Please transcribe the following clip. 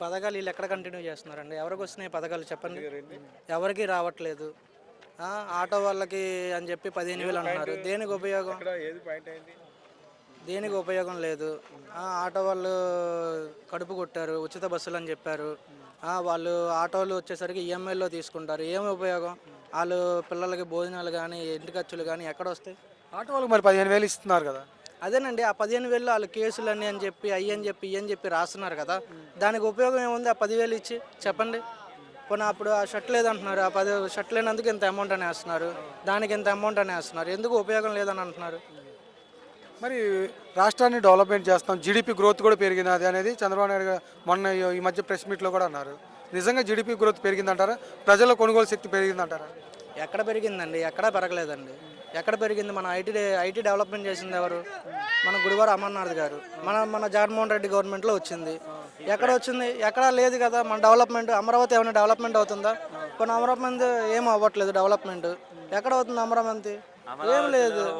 పథకాలు వీళ్ళు ఎక్కడ కంటిన్యూ చేస్తున్నారండి? ఎవరికి వస్తున్నాయి పథకాలు చెప్పండి? ఎవరికి రావట్లేదు. ఆ, ఆటో వాళ్ళకి అని చెప్పి పదిహేను వేలు అంటున్నారు. దేనికి ఉపయోగం? ఇక్కడ ఏది పాయింట్ అయింది? దేనికి ఉపయోగం లేదు. ఆ, ఆటో వాళ్ళు కడుపు కొట్టారు ఉచిత బస్సులు అని చెప్పారు. ఆ, వాళ్ళు ఆటోలు వచ్చేసరికి ఈఎంఐలో తీసుకుంటారు. ఏమి ఉపయోగం? వాళ్ళు పిల్లలకి భోజనాలు కానీ ఇంటి ఖర్చులు కానీ ఎక్కడ వస్తాయి? ఆటో వాళ్ళకి మరి పదిహేను వేలు ఇస్తున్నారు కదా. అదేనండి ఆ పదిహేను వేలు వాళ్ళు కేసులు అని అని చెప్పి అయ్యి అని చెప్పి ఇయ్యని అని చెప్పి రాస్తున్నారు కదా. దానికి ఉపయోగం ఏముంది? ఆ పదివేలు ఇచ్చి చెప్పండి. పోనీ అప్పుడు ఆ షర్ట్ లేదంటున్నారు. ఆ పది షర్ట్ లేనందుకు ఇంత అమౌంట్ అని వేస్తున్నారు. దానికి ఇంత అమౌంట్ అని వేస్తున్నారు. ఎందుకు ఉపయోగం లేదని అంటున్నారు? మరి రాష్ట్రాన్ని డెవలప్మెంట్ చేస్తాం. జీడిపి గ్రోత్ కూడా పెరిగినది అనేది చంద్రబాబు నాయుడు మొన్న ఈ- ఈ మధ్య ప్రెస్ మీట్లో కూడా అన్నారు. నిజంగా జీడిపి గ్రోత్ పెరిగిందంటారా? ప్రజల కొనుగోలు శక్తి పెరిగిందంటారా? ఎక్కడ పెరిగిందండి? ఎక్కడ పెరగలేదండి. ఎక్కడ పెరిగింది? మన ఐటీ ఐటీ డెవలప్మెంట్ చేసింది ఎవరు? మన గుడివారు అమర్నాథ్ గారు. మన మన జగన్మోహన్ రెడ్డి గవర్నమెంట్లో వచ్చింది. ఎక్కడ వచ్చింది? ఎక్కడా లేదు కదా. మన డెవలప్మెంట్ అమరావతి ఏమైనా డెవలప్మెంట్ అవుతుందా? కొన్ని అమరావతి ఏం అవ్వట్లేదు డెవలప్మెంట్. ఎక్కడ అవుతుంది అమరావతి? ఏం లేదు.